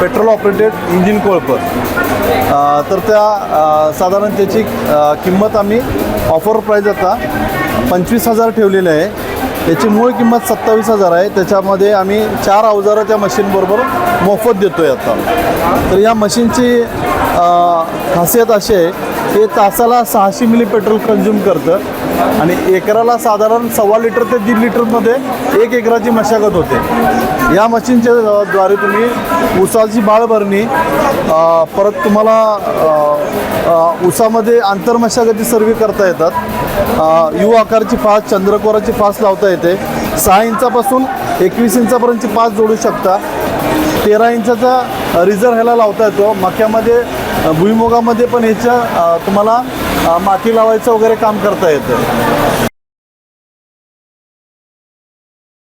Petrol operated engine कोळपर तर त्या साधारण त्याची किंमत आम्ही ऑफर प्राईज आता पंचवीस हजार ठेवलेली आहे. याची मूळ किंमत सत्तावीस हजार आहे. त्याच्यामध्ये आम्ही चार अवजारं त्या मशीनबरोबर मोफत देतो आहे आता. तर या मशीनची खासियत अशी आहे की तासाला सहाशे मिली पेट्रोल कंझ्युम करतं. आणि एकराला साधारण सव्वा लिटर ते दीड लिटरमध्ये एक एकराची मशागत होते. या मशीनच्या द्वारे तुम्ही उसाची बाळभरणी भरणी परत तुम्हाला उसामध्ये आंतरमशागती सर्व करता येतात. यू आकारची फास चंद्रकोराची फास लावता येते. सहा इंचापासून एकवीस इंचापर्यंतची फास जोडू शकता. तेरा इंचाचा रिझर्व ह्याला लावता येतो मक्यामध्ये भुईमुगामध्ये पण ह्याच्या तुम्हाला माती लावायचं वगैरे काम करता येतं.